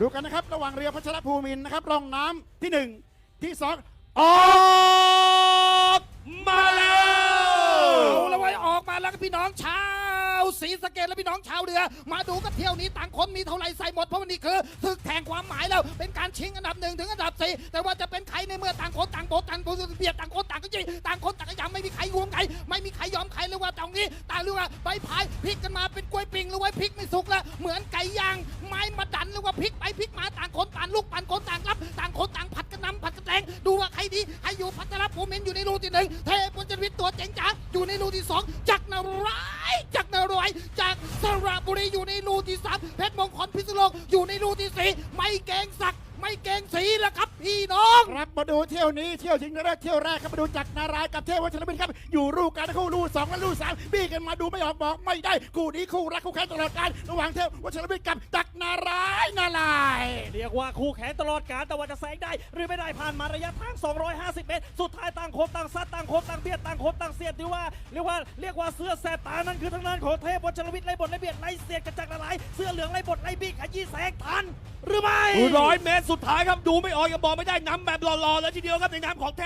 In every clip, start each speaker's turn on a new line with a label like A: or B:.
A: ดูกันนะครับ ระหว่างเรือพัชรภูมินนะครับร่องน้ำที่หนึ่งที่สองออก
B: มาแล้ว
C: เอาละไว้ยออกมาแล้วก็พี่น้องชาวศรีสะเกดและพี่น้องชาวเรือ มาดูกันเที่ยวนี้ต่างคนมีเท่าไหร่ใส่หมดเพราะวันนี้คือศึกแข่งความหมายแล้วเป็นการชิงอันดับหนึ่งถึงอันดับสี่แต่ว่าจะเป็นใครในเมื่อต่างคนต่างโบต่างโบเบียดต่างคน ก็จีต่างคนต่างก็ยำไม่มีใครรวมใครไม่มีใครยอมใครเลยว่าตรงนี้ต่างเรือว่าใบพายพลิกกันมาเป็นกล้วยปิงหรือว่าพลิกไม่สุกล้วเหมือนไก่ย่างไม้มาดันหรือว่าพลิกไปพลิกมาต่างคนต่างลุกต่างคนต่างรับ ต่างคนต่างผัดกันนำผัดกันแรงดูว่าใครดีใครอยู่พัทรภูมินทร์อยู่ในรูที่หนึ่งเทพจนวิทย์ตัวเจ๋งจ๋าอยู่ในรูที่สองจักรนารายจักรนารายจากสระบุรีอยู่ในรูที่สามเพชรมงคลพิษณุโลกอยู่ในรูที่สี่ไม่เกงศัก ไม่เกรงสีแล้วครับพี่น้อง
A: ครับมาดูเที่ยวนี้เที่ยวชิงชนะเลิศเที่ยวแรกครับมาดูจากรนารายณ์กับเทพวัชรบินครับ อยู่รูกันคู่รูสองและรูสามบี้กันมาดูไม่ออกบอกไม่ได้คู่นี้คู่รักคู่แข่งตลอดการระหว่างเทพวัชรบินกับจักรนารายณ์นาลายณ์
B: เรียกว่าคู่แข่งตลอดการแต่ว่าจะแซงได้ หรือไม่ได้ผ่านมาระยะทาง 250 เมตร สุดท้ายต่างคนต่างซัดต่างคนต่างเบียดต่างคนต่างเสียดถือว่าเรียกว่าเรียกว่าเสื้อแสบตานั่นคือทางด้านของเทพวัชรวิทย์ไล่บทไล่เบียดไล่เสียดกระจักละลายเสื้อเหลืองไล่บทไล่บีขยี้แสงทัน หรือไม่
D: ร้อยเมตรสุดท้ายครับดูไม่ออกยังบอกไม่ได้นำแบบหล่อๆเลยทีเดียวครับในนามของเท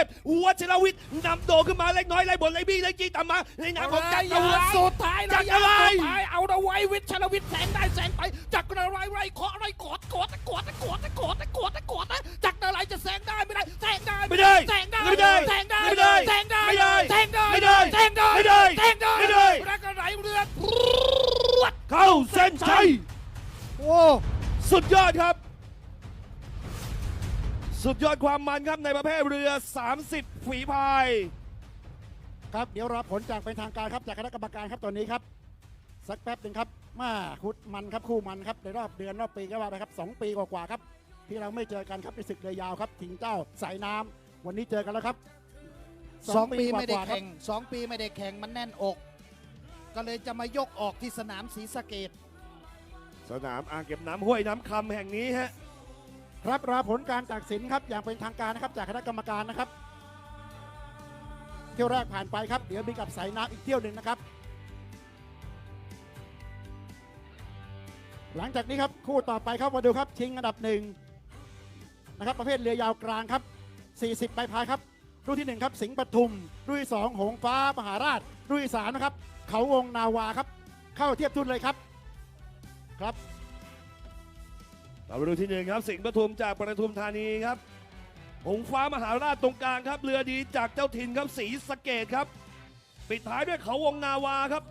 D: พวัชรวิทย์นำโดขึ้นมาเล็กน้อยไล่บนไล่บี้ไล่จี้ตามมา ในนามของจักร
C: ระ
D: วาล
C: สุดท้าย
D: จั
C: ระ
D: กร
C: ยะ
D: อะไร
C: สุดท้ายเอาเอาไว้วิทย์ชลวิทย์แสงได้แสงไปจักรนารายณ์ไรเคาะไรกอดกอดกอดกอดกอดกอดกอดนะจักรนารายณ์จะแสงได้ไม่ได้แสงได้
D: ไม่ได้
C: แสงได้
D: ไม่ได้
C: แสงได้
D: ไม่ได้
C: แสงได้
D: ไม่ได้
C: แสงได้
D: ไม่ได้
C: แสงได้
D: ไม่ได้
C: แสงได้
D: ไม่ได้
C: แล้วก็ไหลเรือพรวด
D: เข้าเส้นชัย
A: โอ้
D: สุดยอดครับ สุดยอดความมันครับในประเภทเรือ 30 ฝีพาย
A: ครับเดี๋ยวรอผลจากเป็นทางการครับจากคณะกรรมการครับตอนนี้ครับ สักแป๊บหนึ่งครับมาคุดมันครับคู่มันครับในรอบเดือนรอบปีก็ว่าไปครับสองปีกว่าๆครับ ที่เราไม่เจอกันครับในศึกเรือยาวครับถิงเจ้าสายน้ำวันนี้เจอกันแล้วครับ
C: สองปีไม่ได้
A: กว่าๆครับ
C: แข่งสองปีไม่ได้แข่งมันแน่นอก ก็เลยจะมายกออกที่สนามศรีสะเกด
D: สนามอ่างเก็บน้ำห้วยน้ำคำแห่งนี้ฮะ
A: ครับรอผลการตัดสินครับอย่างเป็นทางการนะครับจากคณะกรรมการนะครับ เที่ยวแรกผ่านไปครับ เดี๋ยวมีกับสายน้ำอีกเที่ยวหนึ่งนะครับ หลังจากนี้ครับคู่ต่อไปครับมาดูครับชิงอันดับหนึ่งนะครับประเภทเรือยาวกลางครับ 40ใบพายครับรุ่นที่หนึ่งครับสิงห์ปทุม รุ่นที่สองหงฟ้ามหาราช รุ่นที่สามนะครับเขาวงนาวาครับ เข้าเทียบทุนเลยครับ ครับ
D: เราไปดูที่หนึ่งครับสิงห์ปทุมจากปทุมธานีครับหงฟ้ามหาราชตรงกลางครับ เรือดีจากเจ้าถิ่นครับสีสะเกตครับ ปิดท้ายด้วยเขาวงนาวาครับ